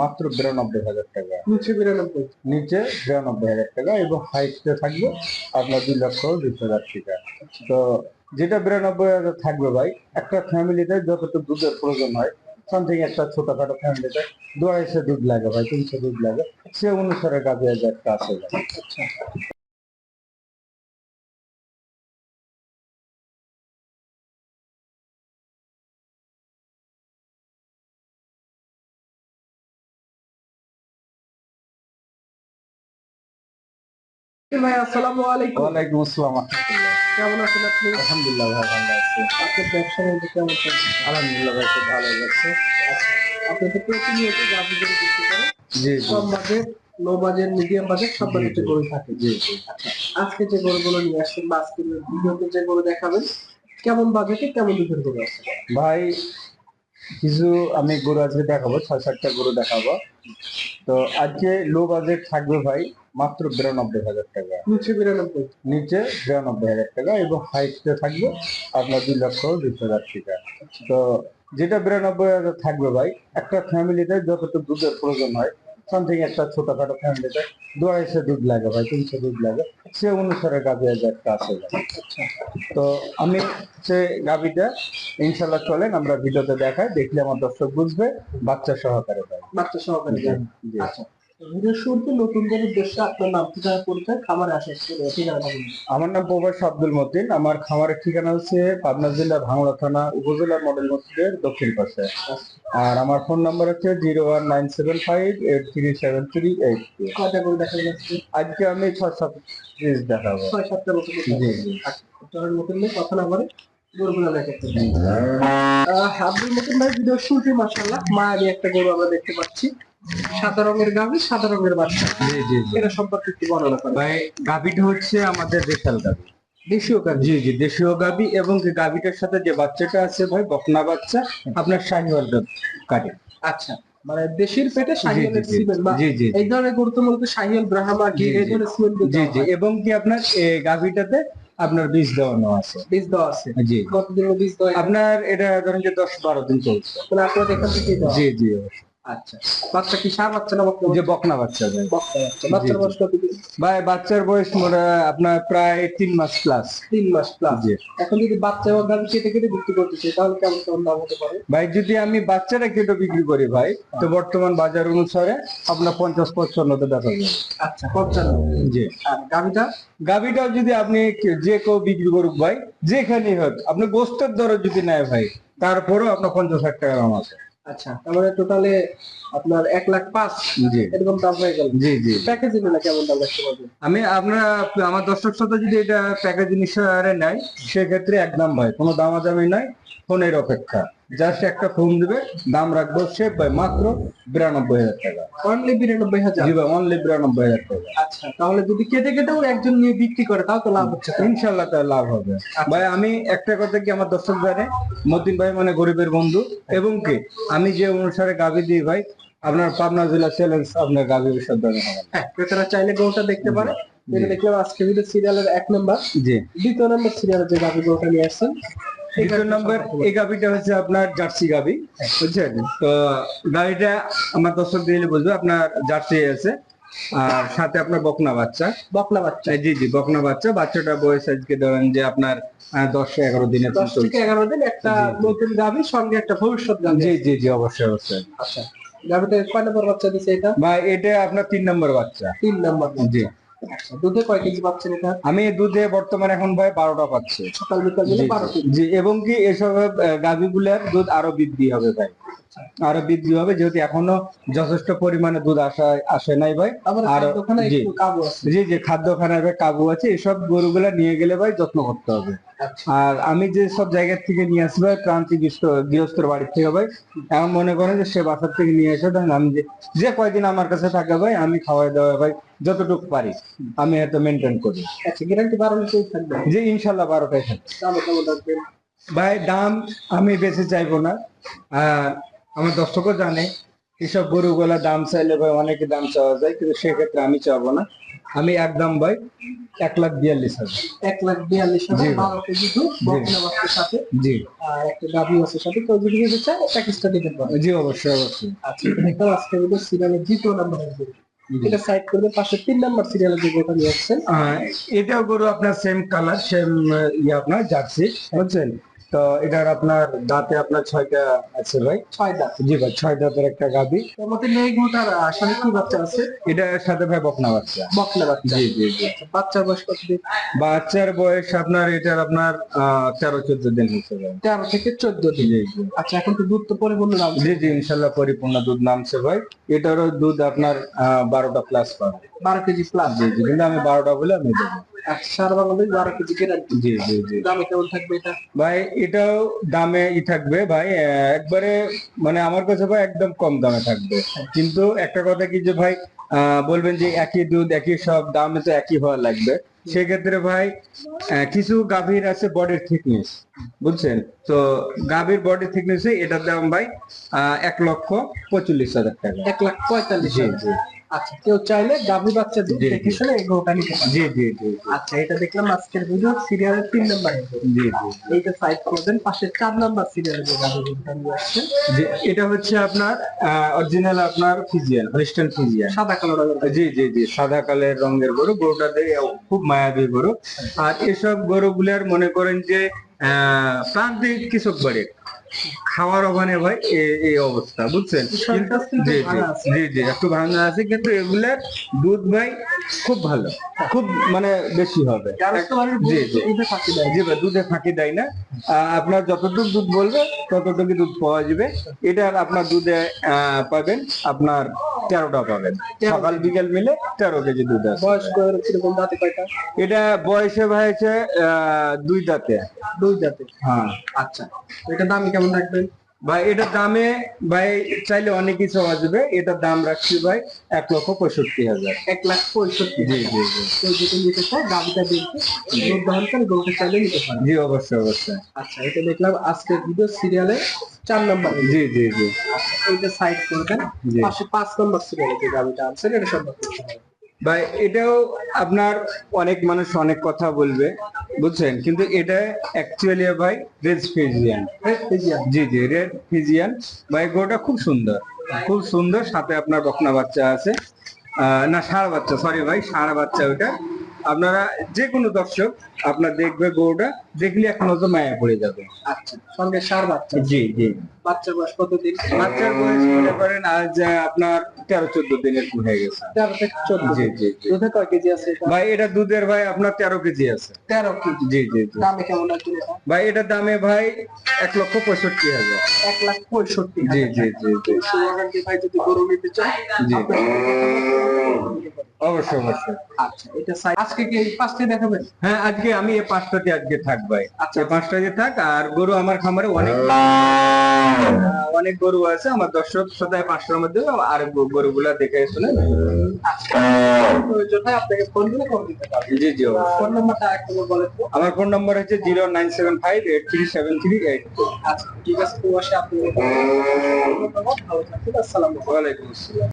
মাত্র বিরানব্বই হাজার টাকা। নিচে বিরানব্বই। নিচে বিরানব্বই হাজার টাকা এবং হাইটে থাকবে আপনার দুই লক্ষ বিশ হাজার টাকা। তো যেটা বিরানব্বই হাজার থাকবে ভাই একটা ফ্যামিলিতে যতটুকু দুধের প্রয়োজন হয় সামথিং একটা ছোটখাটো ফ্যামিলিতে দু আড়াইশো দুধ লাগে ভাই তিনশো দুধ লাগে। সে অনুসারে গাভি একটা আছে ভাই। আসসালামু আলাইকুম। ওয়ালাইকুম আসসালাম। রহমতুল্লাহ কেমন আছেন আপনি? আলহামদুলিল্লাহ ভালো আছে। আপনার ব্যবসা বাণিজ্য কেমন চলছে আলহামদুলিল্লাহ ভাই খুব ভালো লাগছে। আপনি তো প্রতিনিয়ত গাভি গরু বিক্রি করেন জি জি। কম budget low budget medium budget সব বাজেটে গরু থাকে জি জি। আজকে যে গরুগুলো নিয়ে আসছেন বা আজকে ভিডিওতে যে গরু দেখাবেন কেমন বাজেটে কেমন দুধের গরু আছে? ভাই কিছু আমি গরু আজকে দেখাবো ছয় সাতটা গরু দেখাবো। তো আজকে লো বাজেট থাকবে ভাই মাত্র বিরানব্বই হাজার টাকা। নিচে বিরানব্বই। নিচে বিরানব্বই হাজার টাকা এবং হাইটে থাকবে আপনার দুই লক্ষ বিশ হাজার টাকা। তো যেটা বিরানব্বই হাজার থাকবে ভাই একটা ফ্যামিলিতে যতটুকু দুধের প্রয়োজন হয় সামথিং একটা ছোটখাটো ফ্যামিলিতে দু আড়াইশো দুধ লাগে ভাই তিনশো দুধ লাগে। সে অনুসারে গাভি একটা আছে তো আমি সে গাভিটা ইনশাল্লাহ চলেন আমরা ভিডিওতে দেখাই দেখলে আমার দর্শক বুঝবে বাচ্চা সহকারে ভাই। বাচ্চা সহকারে। আচ্ছা। ভিডিও শুরুতে নতুনদের উদ্দেশ্যে আপনার নাম ঠিকানা পরিচয় খামারে আসে ঠিকানা আমার নাম প্রবাস আব্দুল মতিন। আমার খামারের ঠিকানা হচ্ছে পাবনা জেলা ভাঙড়া থানা উপজেলা মডেল মসজিদের দক্ষিণ পাশে। আর আমার ফোন নাম্বার হচ্ছে zero one nine seven five eight three seven three eight two. কয়টা করে দেখা যাচ্ছে আজকে আমি ছয় সাত পিস দেখাবো। ছয় সাতটা মতো জি জি। আপনার মতন নেই কথা না বলে আব্দুল মতন ভাই ভিডিও শুরুতে মাসাল্লাহ মায়াবী একটা গরু আমরা দেখতে পাচ্ছি। সাদা রঙের গাভি সাদা রঙের বাচ্চা জি জি জি। এটা সম্পর্কে একটু বর্ণনা করেন। ভাই গাভিটা হচ্ছে আমাদের দেশাল গাভি। দেশীয় গাভি। জি জি দেশীয় গাভি এবং কি গাভিটার সাথে যে বাচ্চাটা আছে ভাই বকনা বাচ্চা আপনার শাহিওয়াল কাটে। আচ্ছা মানে দেশের পেটে সিমেন্ট বা। এই ধরনের গরু তো মূলত শাহিয়াল ব্রাহ্মা ঘি জি, এই। ধরনের সিমেন্ট জি জি এবং কি আপনার গাভিটাতে আপনার বীজ দেওয়ানো আছে। বীজ দেওয়া আছে। জি। কতদিনের বীজ দেওয়া আপনার এটা ধরেন যে দশ বারো দিন চলছে। মানে আপনার এখান থেকে জি জি আচ্ছা। বাচ্চা কি সার বাচ্চা না বকনা যে বকনা বাচ্চা ভাই। বাচ্চা। বাচ্চা বাচ্চার বয়স কত ভাই বাচ্চার বয়স মোটা আপনার প্রায় তিন মাস প্লাস তিন মাস প্লাস এখন যদি বাচ্চা বা গাভি কেটে কেটে বিক্রি করতে তাহলে কেমন কেমন দাম হতে পারে? ভাই যদি আমি বাচ্চারা কেটে বিক্রি করি ভাই তো বর্তমান বাজার অনুসারে আপনার পঞ্চাশ পঞ্চান্নতে দেখা যাবে আচ্ছা পঞ্চান্ন। জি। আর গাভিটা? গাভিটাও যদি আপনি যে কেউ বিক্রি করুক ভাই যেখানেই হোক আপনি গোস্তের দরে যদি নেয় ভাই তারপরেও আপনার পঞ্চাশ হাজার টাকা দাম আছে। আচ্ছা তার মানে টোটালে আপনার এক লাখ পাঁচ জি। এরকম দাম হয়ে গেল। জি জি। প্যাকেজ নিলে কেমন দাম রাখতে পারবেন আমি আপনারা আমার দর্শক সাথে যদি এটা প্যাকেজ হিসাবে নেয় সেক্ষেত্রে এক দাম ভাই কোনো দামাদামি নাই। ফোনের অপেক্ষা। জাস্ট একটা ফোন দিবে দাম রাখব সে মাত্র বিরানব্বই হাজার টাকা। অনলি বিরানব্বই হাজার? জি ভাই অনলি বিরানব্বই হাজার টাকা। আচ্ছা তাহলে যদি কেটে কেটেও একজন নিয়ে বিক্রি করে তাও তো লাভ হচ্ছে। ইনশাল্লাহ তার লাভ হবে। ভাই আমি একটা কথা কি আমার দর্শক জানে মতিন ভাই মানে গরিবের বন্ধু। এবং কি আমি যে অনুসারে গাভি দিই ভাই আপনার পাবনা জেলা চ্যালেঞ্জ আপনার গাভি বিশ্ববিদ্যালয় হবে। হ্যাঁ ক্রেতারা চাইলে গরুটা দেখতে পারে। দেখলাম আজকে ভিডিও সিরিয়ালের এক নম্বর জি। দ্বিতীয় নম্বর সিরিয়ালের যে গাভি গরুটা নিয়ে আসছেন দ্বিতীয় নম্বর এই গাভিটা হচ্ছে আপনার জার্সি গাভি বুঝছেন? তো গাভিটা আমার দর্শক দিলে বুঝবে আপনার জার্সি আছে আর সাথে আপনার বকনা বাচ্চা। বকলা বাচ্চা। জি জি বকনা বাচ্চা। বাচ্চাটা বয়স আজকে ধরেন যে আপনার দশ এগারো দিনের দশ থেকে এগারো দিন একটা। নতুন গাভি সঙ্গে একটা ভবিষ্যৎ গাভি। জি জি জি অবশ্যই অবশ্যই। আচ্ছা। গাভিটা কয় নম্বর বাচ্চা দিছে এটা? ভাই এটা আপনার তিন নম্বর বাচ্চা। তিন নম্বর জি। আচ্ছা দুধে কয় কেজি পাচ্ছেন এটা? আমি দুধে বর্তমানে এখন ভাই বারোটা পাচ্ছি। সকাল বিকাল জি এবং কি এসব গাভীগুলার দুধ আরও বৃদ্ধি হবে ভাই। আরও বৃদ্ধি হবে যেহেতু এখনও যথেষ্ট পরিমাণে দুধ আসা আসে নাই ভাই। আরও জি। জি যে খাদ্যখানায় ভাই কাবু আছে এসব গরুগুলা নিয়ে গেলে ভাই যত্ন করতে হবে। আচ্ছা। আর আমি যে সব জায়গা থেকে নিয়ে আসি ভাই ক্রান্তি গৃহস্থ- গৃহস্থর বাড়ির থেকে ভাই এমন মনে করেন যে সে বাসার থেকে নিয়ে এসে দেন আমি যে যে কয়দিন আমার কাছে থাকে ভাই আমি খাওয়াই দাওয়া ভাই যতটুকু পারি আমি এত মেনটেন করি। আচ্ছা গ্যারান্টি বারো লিটার থাকবে? যে ইনশাল্লাহ বারোটাই থাকে দামে কেমন রাখবেন ভাই দাম আমি বেশি চাইব না। আর আমার দর্শকও জানে এসব গরুগুলা দাম চাইলে ভাই অনেকে দাম চাওয়া যায় কিন্তু সেক্ষেত্রে আমি চাবো না। আমি একদম ভাই এক লাখ বিয়াল্লিশ হাজার। এক লাখ বিয়াল্লিশ হাজার জি। বারো কেজি দুধ সাথে। জি। আর একটা গাভী মাছের সাথে কেউ যদি নিতে চায় প্যাকেজটা দিতে পারে জি অবশ্যই অবশ্যই। আচ্ছা আজকে ভিডিও সিরিয়ালের দ্বিতীয় নাম্বারের গরু। এটা সাইড করবে পাশে তিন নাম্বার সিরিয়ালের যে গরুটা নিয়ে আসছেন। এটাও গরু আপনার সেম কালার সেম ইয়ে আপনার জার্সি বুঝছেন? তো এটার আপনার দাঁতে আপনার ছয়টা আছে ভাই? ছয় দাঁত। জি ভাই ছয় দাঁতের একটা গাবি মতে এই গরুটার আসলে কি বাচ্চা আছে? এটার সাথে ভাই বকনা বাচ্চা। বকনা বাচ্চা। জি জি জি। আচ্ছা, বাচ্চার বয়স কত দিন? বাচ্চার বয়স আপনার এটার আপনার তেরো চোদ্দ দিন হচ্ছে তেরো থেকে চোদ্দ দিন। জি জি। আচ্ছা এখন তো দুধ তো পরিপূর্ণ নাম জি জি ইনশাল্লাহ পরিপূর্ণ দুধ নামছে ভাই। এটারও দুধ আপনার বারোটা প্লাস পাবে। বারো কেজি প্লাস জি জি কিন্তু আমি বারোটা বলে আমি দেবো। সারা বাংলাদেশ বারো কেজি গ্যারান্টি জি জি জি। দামে কেমন থাকবে এটা? ভাই এটাও দামে ই থাকবে ভাই। একবারে মানে আমার কাছে ভাই একদম কম দামে থাকবে। কিন্তু একটা কথা কি যে ভাই বলবেন যে একই দুধ একই সব দামে তো একই হওয়া লাগবে। সেক্ষেত্রে ভাই কিছু গাভীর আছে বডির থিকনেস বুঝছেন? তো গাভীর বডি থিকনেসে এটার দাম ভাই আহ, এক লক্ষ পঁয়তাল্লিশ হাজার টাকা। এক লাখ পঁয়তাল্লিশ হাজার। জি আচ্ছা কেউ চাইলে গাভী বাচ্চা দুধ দেখে শুনে এই গরুটা নিতে পারে। জি জি জি আচ্ছা এটা দেখলাম আজকের ভিডিও সিরিয়ালের তিন নাম্বার জি জি এইটা সাইড করবেন পাশে চার নাম্বার সিরিয়ালের যে নিয়ে আসছেন যে এটা হচ্ছে আপনার অরিজিনাল আপনার ফিজিয়ান হলিস্টান ফিজিয়ান সাদা কালো রঙের জি জি জি সাদা কালের রঙের গরু গরুটা দেখে খুব মায়াবী গরু। আর এসব গরুগুলার মনে করেন যে প্রান্তিক কৃষক বাড়ি খাওয়ার অভাবে ভাই এই অবস্থা বুঝছেন? জি জি জি জি একটু ভাঙা আছে কিন্তু এগুলার দুধ ভাই খুব ভালো খুব মানে বেশি হবে। জি জি। দুধে ফাঁকি দেয়। জি ভাই দুধে ফাঁকি দেয় না। আহ, আপনার যতটুকু দুধ বলবে ততটুকু দুধ পাওয়া যাবে। এটার আপনার দুধে আহ, পাবেন। আপনার তেরোটা পাবেন। সকাল বিকেল মিলে তেরো কেজি দুধ আছে। কীরকম দাঁতে কয়টা? এটা বয়সে আহ, দুই দাঁতে। দুই দাঁতে? হ্যাঁ। আচ্ছা। এটা দাম কেমন রাখবেন? ভাই এটা দামে ভাই চাইলে অনেক কিছু আসবে এটার দাম রাখছি ভাই এক লক্ষ পঁয়ষট্টি হাজার। এক লাখ পঁয়ষট্টি জি জি জি। কেউ যদি নিতে চায় গাভিটা দেখবে দুধ দহন করে গরুটা চাইলে নিতে পারে। জি অবশ্যই অবশ্যই। আচ্ছা এটা দেখলাম আজকের ভিডিও সিরিয়ালে চার নম্বর। জি জি জি। এইটা সাইড করবেন। পাশে পাঁচ নম্বর সিরিয়ালে যে গাভিটা আনছেন এটা সম্পর্কে ভাই এটাও আপনার অনেক মানুষ অনেক কথা বলবে বুঝছেন? কিন্তু এটা অ্যাকচুয়ালি ভাই রেড ফিজিয়ান জি জি রেড ফিজিয়ান ভাই গরুটা খুব সুন্দর। খুব সুন্দর সাথে আপনার বকনা বাচ্চা আছে। আহ, না সারা বাচ্চা সরি ভাই সারা বাচ্চা ওটা। আপনারা যে কোনো দর্শক আপনার দেখবে গরুটা দেখলে এক নজর মায়া পড়ে যাবে। আচ্ছা সঙ্গে সার বাচ্চা। জি জি। বাচ্চার বয়স কতদিন? বাচ্চার বয়স মনে করেন আজ আপনার তেরো চোদ্দ দিনের হয়ে গেছে। তেরো থেকে চোদ্দ জি জি দুধে কয় কেজি আছে ভাই এটা দুধের ভাই আপনার তেরো কেজি আছে। তেরো কেজি। জি জি দামে কেমন আছে ভাই এটার দামে ভাই এক লক্ষ পঁয়ষট্টি হাজার। এক লাখ পঁয়ষট্টি জি জি জি জি। ভাই যদি গরু নিতে চায় জি। অবশ্যই অবশ্যই। আচ্ছা এটা আজকে কি পাঁচটি দেখাবেন? হ্যাঁ আজকে আমি এই পাঁচটাতে আজকে থাক ভাই। আচ্ছা। পাঁচটা পাঁচটাতে থাক আর গরু আমার খামারে অনেক অনেক গরু আছে আমার দর্শক সদায় পাঁচটার মধ্যে আর গরুগুলা দেখে শুনে আচ্ছা আপনাকে ফোন করে কল দিতে পারবেন জি জি ফোন নাম্বারটা একটু বলেন আমার ফোন নম্বর হচ্ছে zero nine seven five eight three seven three eight. আচ্ছা ঠিক আছে থাকবেন আলাইকুম। আসসালাম।